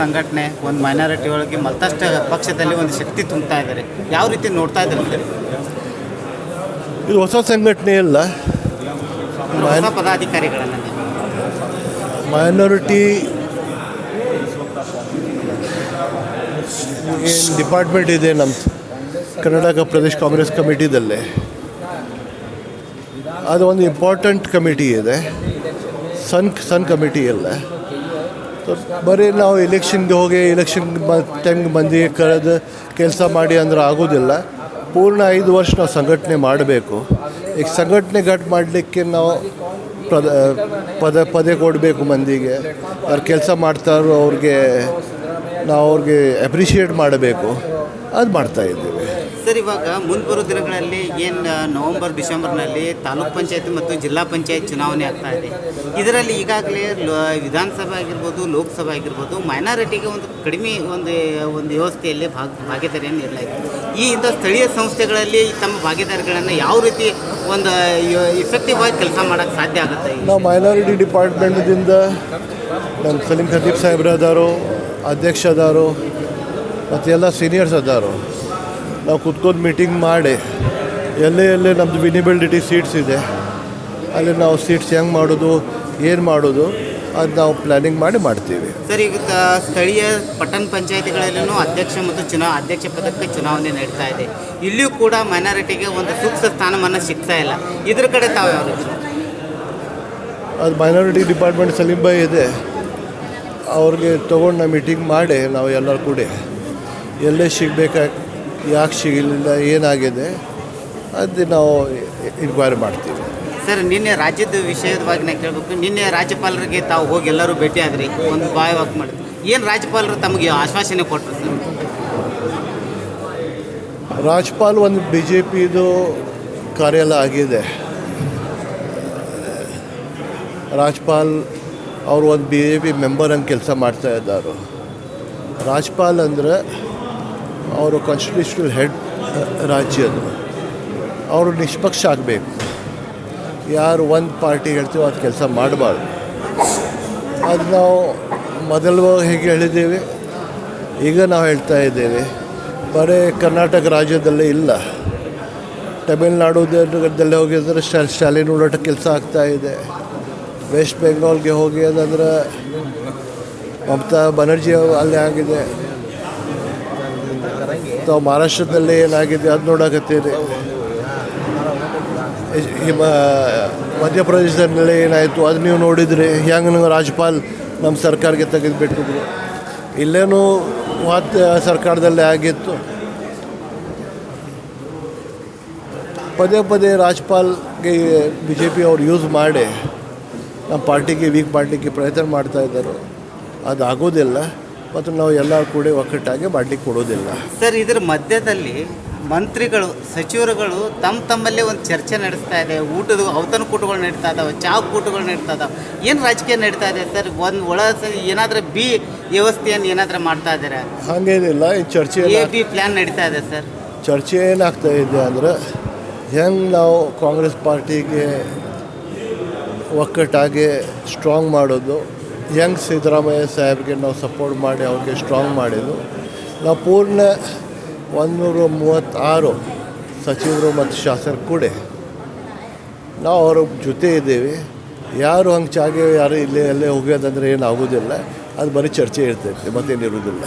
ಸಂಘಟನೆ ಒಂದು ಮೈನಾರಿಟಿ ಒಳಗೆ ಮತ್ತಷ್ಟು ಪಕ್ಷದಲ್ಲಿ ಒಂದು ಶಕ್ತಿ ತುಂಬ್ತಾ ಇದ್ದಾರೆ ಯಾವ ರೀತಿ ನೋಡ್ತಾ ಇದ್ದಾರೆ ಸರ್ ಇದು ಹೊಸ ಸಂಘಟನೆ ಅಲ್ಲ. ಹೊಸ ಪದಾಧಿಕಾರಿಗಳನ್ನ ಮೈನಾರಿಟಿ ಏನು ಡಿಪಾರ್ಟ್ಮೆಂಟ್ ಇದೆ ನಮ್ಮ ಕರ್ನಾಟಕ ಪ್ರದೇಶ್ ಕಾಂಗ್ರೆಸ್ ಕಮಿಟಿದಲ್ಲಿ. ಅದು ಒಂದು ಇಂಪಾರ್ಟೆಂಟ್ ಕಮಿಟಿ ಇದೆ. ಸನ್ ಸನ್ ಕಮಿಟಿ ಅಲ್ಲ. ಸೊ ಬರೀ ನಾವು ಎಲೆಕ್ಷನ್ಗೆ ಹೋಗಿ ಎಲೆಕ್ಷನ್ ಟೈಮ್ಗೆ ಬಂದು ಕರೆದು ಕೆಲಸ ಮಾಡಿ ಅಂದ್ರೆ ಆಗೋದಿಲ್ಲ. ಪೂರ್ಣ ಐದು ವರ್ಷ ನಾವು ಸಂಘಟನೆ ಮಾಡಬೇಕು. ಈಗ ಸಂಘಟನೆ ಗಟ್ ಮಾಡಲಿಕ್ಕೆ ನಾವು ಪದ ಪದ, ಪದೇ ಕೊಡಬೇಕು ಮಂದಿಗೆ. ಅವ್ರು ಕೆಲಸ ಮಾಡ್ತಾರೋ ಅವ್ರಿಗೆ ನಾವು ಅವ್ರಿಗೆ ಅಪ್ರಿಷಿಯೇಟ್ ಮಾಡಬೇಕು. ಅದು ಮಾಡ್ತಾ ಇದ್ದೀವಿ. ಸರ್, ಇವಾಗ ಮುಂಬರುವ ದಿನಗಳಲ್ಲಿ ಏನು ನವೆಂಬರ್, ಡಿಸೆಂಬರ್ನಲ್ಲಿ ತಾಲೂಕ್ ಪಂಚಾಯತ್ ಮತ್ತು ಜಿಲ್ಲಾ ಪಂಚಾಯತ್ ಚುನಾವಣೆ ಆಗ್ತಾ ಇದೆ. ಇದರಲ್ಲಿ ಈಗಾಗಲೇ ವಿಧಾನಸಭೆ ಆಗಿರ್ಬೋದು, ಲೋಕಸಭೆ ಆಗಿರ್ಬೋದು, ಮೈನಾರಿಟಿಗೆ ಒಂದು ಕಡಿಮೆ ಒಂದು ಒಂದು ವ್ಯವಸ್ಥೆಯಲ್ಲಿ ಭಾಗ, ಭಾಗಿದಾರಿಯನ್ನು ನೀಡಲಾಗಿದೆ. ಈ ಇಂಥ ಸ್ಥಳೀಯ ಸಂಸ್ಥೆಗಳಲ್ಲಿ ತಮ್ಮ ಭಾಗಿದಾರಿಗಳನ್ನು ಯಾವ ರೀತಿ ಒಂದು ಇಫೆಕ್ಟಿವ್ ಆಗಿ ಕೆಲಸ ಮಾಡೋಕ್ಕೆ ಸಾಧ್ಯ ಆಗುತ್ತೆ? ನಾವು ಮೈನಾರಿಟಿ ಡಿಪಾರ್ಟ್ಮೆಂಟ್ದಿಂದ ನಮ್ಮ ಸಲೀಂ ಖದೀಪ್ ಸಾಹೇಬ್ರದಾರು ಅಧ್ಯಕ್ಷ ಅದಾರು ಮತ್ತು ಎಲ್ಲ ಸೀನಿಯರ್ಸ್ ಅದಾರು. ನಾವು ಕುತ್ಕೊಂಡು ಮೀಟಿಂಗ್ ಮಾಡಿ ಎಲ್ಲೇ ಎಲ್ಲೇ ನಮ್ಮದು ವಿನಿಬಿಲಿಟಿ ಸೀಟ್ಸ್ ಇದೆ ಅಲ್ಲಿ ನಾವು ಸೀಟ್ಸ್ ಹೆಂಗೆ ಮಾಡೋದು ಏನು ಮಾಡೋದು ಅದು ನಾವು ಪ್ಲ್ಯಾನಿಂಗ್ ಮಾಡಿ ಮಾಡ್ತೀವಿ. ಸರ್ ಈಗ ಸ್ಥಳೀಯ ಪಟ್ಟಣ ಪಂಚಾಯತಿಗಳಲ್ಲೂ ಅಧ್ಯಕ್ಷ ಮತ್ತು ಚುನಾವ ಅಧ್ಯಕ್ಷ ಪದಕ್ಕೆ ಚುನಾವಣೆ ನಡೀತಾ ಇದೆ. ಇಲ್ಲಿಯೂ ಕೂಡ ಮೈನಾರಿಟಿಗೆ ಒಂದು ಸೂಕ್ತ ಸ್ಥಾನಮಾನ ಸಿಗ್ತಾ ಇಲ್ಲ. ಇದ್ರ ಕಡೆ ತಾವು ಯಾವ ಅದು ಮೈನಾರಿಟಿ ಡಿಪಾರ್ಟ್ಮೆಂಟ್ ಸಲೀಂ ಇದೆ. ಅವ್ರಿಗೆ ತೊಗೊಂಡು ನಾವು ಮೀಟಿಂಗ್ ಮಾಡಿ ನಾವು ಎಲ್ಲರೂ ಕೂಡಿ. ಎಲ್ಲೇ ಸಿಗಬೇಕಾಗಿ ಯಾಕೆ ಸಿಗಲಿಲ್ಲ ಏನಾಗಿದೆ ಅದು ನಾವು ಇನ್ಕ್ವೈರಿ ಮಾಡ್ತೀವಿ. ಸರ್ ನಿನ್ನೆ ರಾಜ್ಯದ ವಿಷಯದ ಬಗ್ಗೆ ನಾನು ಕೇಳಬೇಕು. ನಿನ್ನೆ ರಾಜ್ಯಪಾಲರಿಗೆ ತಾವು ಹೋಗಿ ಎಲ್ಲರೂ ಭೇಟಿ ಆದ್ರಿ. ಒಂದು ಬಾಯ್ ವಾಕ್ ಮಾಡಿ ಏನು ರಾಜ್ಯಪಾಲರು ತಮಗೆ ಆಶ್ವಾಸನೆ ಕೊಟ್ಟರು ಸರ್? ರಾಜ್ಪಾಲ್ ಒಂದು ಬಿ ಜೆ ಪಿದು ಕಾರ್ಯಾಲಯ ಆಗಿದೆ. ರಾಜ್ಪಾಲ್ ಅವರು ಒಂದು ಬಿ ಜೆ ಪಿ ಮೆಂಬರ್ ಹಂಗೆ ಕೆಲಸ ಮಾಡ್ತಾ ಇದ್ದಾರೆ. ರಾಜ್ಪಾಲ್ ಅಂದರೆ ಅವರು ಕಾನ್ಸ್ಟಿಟ್ಯೂಷನಲ್ ಹೆಡ್ ರಾಜ್ಯದ ಅವರು ನಿಷ್ಪಕ್ಷ ಆಗಬೇಕು ಯಾರು ಒಂದು ಪಾರ್ಟಿ ಹೇಳ್ತೀವೋ ಅದು ಕೆಲಸ ಮಾಡಬಾರ್ದು ಅದು ನಾವು ಮೊದಲು ಹೇಗೆ ಹೇಳಿದ್ದೇವೆ ಈಗ ನಾವು ಹೇಳ್ತಾ ಇದ್ದೇವೆ ಬರೀ ಕರ್ನಾಟಕ ರಾಜ್ಯದಲ್ಲೇ ಇಲ್ಲ ತಮಿಳ್ನಾಡುದಲ್ಲಿ ಹೋಗಿದ್ರೆ ಶಾಲೆ ನೋಡೋಟ ಕೆಲಸ ಆಗ್ತಾ ಇದೆ ವೆಸ್ಟ್ ಬೆಂಗಾಲ್ಗೆ ಹೋಗಿ ಅದಂದ್ರೆ ಮಮತಾ ಬನರ್ಜಿ ಅಲ್ಲಿ ಆಗಿದೆ ತಾವು ಮಹಾರಾಷ್ಟ್ರದಲ್ಲಿ ಏನಾಗಿದೆ ಅದು ನೋಡಕತ್ತೀರಿ. ಹಿಮ, ಮಧ್ಯಪ್ರದೇಶದಲ್ಲಿ ಏನಾಯಿತು ಅದು ನೀವು ನೋಡಿದ್ರಿ. ಹೆಂಗೆ ನೀವು ರಾಜ್ಪಾಲ್ ನಮ್ಮ ಸರ್ಕಾರಕ್ಕೆ ತೆಗೆದುಬಿಟ್ಟಿದ್ರು. ಇಲ್ಲೇನೂ ಮತ್ತೆ ಸರ್ಕಾರದಲ್ಲೇ ಆಗಿತ್ತು. ಪದೇ ಪದೇ ರಾಜ್ಪಾಲ್ಗೆ ಬಿ ಜೆ ಪಿ ಅವ್ರು ಯೂಸ್ ಮಾಡಿ ನಮ್ಮ ಪಾರ್ಟಿಗೆ, ವೀಕ್ ಪಾರ್ಟಿಗೆ ಪ್ರಯತ್ನ ಮಾಡ್ತಾ ಅದಾಗೋದಿಲ್ಲ. ಅದು ಆಗೋದಿಲ್ಲ ಮತ್ತು ನಾವು ಎಲ್ಲ ಕೂಡಿ ಒಕ್ಕಟ್ಟಾಗಿ ಮಾಡಲಿಕ್ಕೆ ಕೊಡೋದಿಲ್ಲ ಸರ್ ಇದರ ಮಧ್ಯದಲ್ಲಿ ಮಂತ್ರಿಗಳು ಸಚಿವರುಗಳು ತಮ್ಮ ತಮ್ಮಲ್ಲೇ ಒಂದು ಚರ್ಚೆ ನಡೆಸ್ತಾ ಇದೆ. ಊಟದ ಔತಣಕೂಟಗಳು ನಡೀತಾ ಇದಾವೆ ಚಾ ಕೂಟಗಳು ನಡೀತಾ ಇದಾವೆ. ಏನು ರಾಜಕೀಯ ನಡೀತಾ ಇದೆ ಸರ್? ಒಂದು ಒಳ ಏನಾದರೂ ಬಿ ವ್ಯವಸ್ಥೆಯನ್ನು ಏನಾದರೂ ಮಾಡ್ತಾ ಇದ್ದಾರೆ? ಹಾಗೇನಿಲ್ಲ ಈ ಚರ್ಚೆ ಎ ಬಿ ಪ್ಲ್ಯಾನ್ ನಡೀತಾ ಇದೆ ಸರ್. ಚರ್ಚೆ ಏನಾಗ್ತಾ ಇದೆ ಅಂದರೆ ಹೆಂಗೆ ನಾವು ಕಾಂಗ್ರೆಸ್ ಪಾರ್ಟಿಗೆ ಒಕ್ಕಟ್ಟಾಗಿ ಸ್ಟ್ರಾಂಗ್ ಮಾಡೋದು ಹೆಂಗೆ ಸಿದ್ದರಾಮಯ್ಯ ಸಾಹೇಬ್ಗೆ ನಾವು ಸಪೋರ್ಟ್ ಮಾಡಿ ಅವ್ರಿಗೆ ಸ್ಟ್ರಾಂಗ್ ಮಾಡಿದ್ದು. ನಾವು ಪೂರ್ಣ ಒಂದುನೂರ ಮೂವತ್ತಾರು ಸಚಿವರು ಮತ್ತು ಶಾಸಕರು ಕೂಡ. ನಾವು ಅವ್ರ ಜೊತೆ ಇದ್ದೀವಿ. ಯಾರು ಹಂಗೆ ಚಾಗೆ ಯಾರು ಇಲ್ಲೇ ಅಲ್ಲೇ ಹೋಗ್ಯೋದಂದ್ರೆ ಏನಾಗೋದಿಲ್ಲ ಅದು ಬರೀ ಚರ್ಚೆ ಇರ್ತೈತೆ ಮತ್ತೇನಿರೋದಿಲ್ಲ